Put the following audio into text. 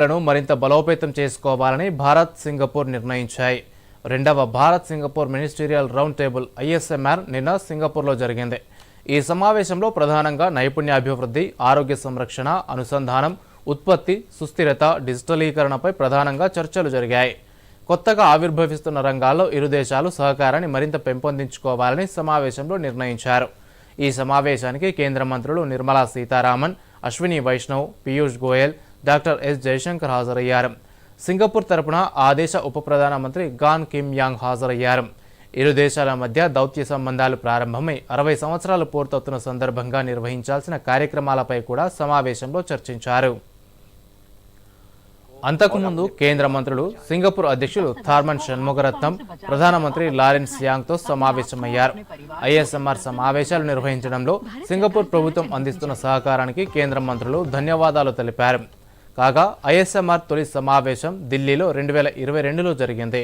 లను మరింత బలోపేతం చేసుకోవాలని భారత్ సింగపూర్ నిర్ణయించాయి. రెండవ Bharat Singapore ministerial round table ISMR నిన్న సింగపూర్లో జరిగింది. ఈ సమావేశంలో ప్రధానంగా నైపుణ్యాభివృద్ధి ఆరోగ్య సంరక్షణ అనుసంధానం ఉత్పత్తి సుస్థిరత డిజిటలీకరణపై ప్రధానంగా చర్చలు జరిగాయి. కొత్తగా ఆవిర్భవిస్తున్న రంగాల్లో ఇరు దేశాలు సహకారాన్ని మరింత పెంపొందించుకోవాలని సమావేశంలో నిర్ణయించారు. ఈ సమావేశానికి కేంద్ర మంత్రులు నిర్మలా సీతారామన్ అశ్విని వైష్ణవ్ పీయూష్ గోయల్ డాక్టర్ ఎస్ జయశంకర్ హాజరయ్యారు. సింగపూర్ తరపున ఆ దేశ ఉప ప్రధానమంత్రి గాన్ కిమ్ యాంగ్ హాజరయ్యారు. ఇరు దేశాల మధ్య దౌత్య సంబంధాలు ప్రారంభమై అరవై సంవత్సరాలు పూర్తవుతున్న సందర్భంగా నిర్వహించాల్సిన కార్యక్రమాలపై కూడా సమావేశంలో చర్చించారు. అంతకుముందు కేంద్ర మంత్రులు సింగపూర్ అధ్యక్షులు థార్మన్ షణ్ముఖరత్నం ప్రధానమంత్రి లారెన్స్ యాంగ్తో సమావేశమయ్యారు. ఐఎస్ఎంఆర్ సమావేశాలు నిర్వహించడంలో సింగపూర్ ప్రభుత్వం అందిస్తున్న సహకారానికి కేంద్ర మంత్రులు ధన్యవాదాలు తెలిపారు. కాగా ఐఎస్ఎంఆర్ తొలి సమావేశం ఢిల్లీలో రెండు వేల ఇరవై రెండులో జరిగింది.